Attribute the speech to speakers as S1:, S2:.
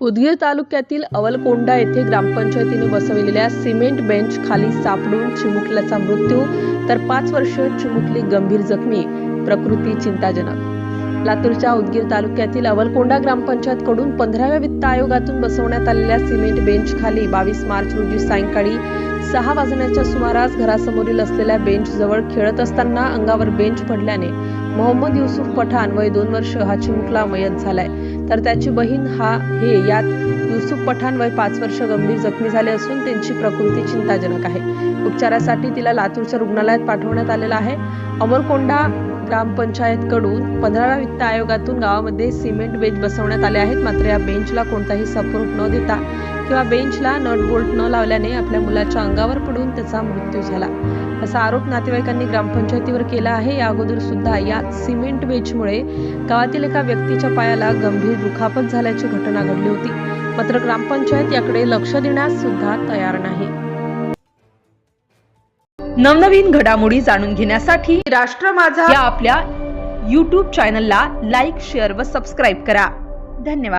S1: उदगीर तालुक्यातील अवलकोंडा येथे ग्रामपंचायतीने बसविलेल्या सिमेंट बेंच खाली सापडून चिमुकल्याचा मृत्यू तर पाच वर्ष चिमुकली गंभीर जखमी प्रकृती चिंताजनक. लातूरच्या उदगीर तालुक्यातील अवलकोंडा ग्रामपंचायतकडून पंधराव्या वित्त आयोगातून बसवण्यात आलेल्या सिमेंट बेंच खाली बावीस मार्च रोजी सायंकाळी सहा वाजण्याच्या सुमारास घरासमोरील असलेल्या बेंच जवळ खेळत असताना अंगावर बेंच पडल्याने मोहम्मद युसुफ पठाण वय दोन वर्ष हा चिमुकला मयत झालाय. तर त्याची बहीण हा हे यात युसुफ पठाण वय पाच वर्ष गंभीर जखमी झाले असून त्यांची प्रकृती चिंताजनक आहे. उपचारासाठी तिला लातूरच्या रुग्णालयात पाठवण्यात आलेलं आहे. अमरकोंडा ग्रामपंचायतकडून पंधराव्या वित्त आयोगातून गावामध्ये सिमेंट बेंच बसवण्यात आले आहेत. मात्र या बेंचला कोणताही सपोर्ट न देता किंवा बेंचला नट बोल्ट न लावल्याने आपल्या मुलाच्या अंगावर पडून त्याचा मृत्यू झाला. असा आरोप नातेवाईकांनी ग्रामपंचायतीवर केला आहे. या अगोदर सुद्धा याच सिमेंट बेंचमुळे गावातील एका व्यक्तीच्या पायाला गंभीर दुखापत झाल्याची घटना घडली होती. मात्र ग्रामपंचायत याकडे लक्ष देण्यास सुद्धा तयार नाही.
S2: नवनवीन घडामोडी जाणून घेण्यासाठी राष्ट्र माझा या आपल्या यूट्यूब चॅनलला लाईक शेअर व सबस्क्राईब करा. धन्यवाद.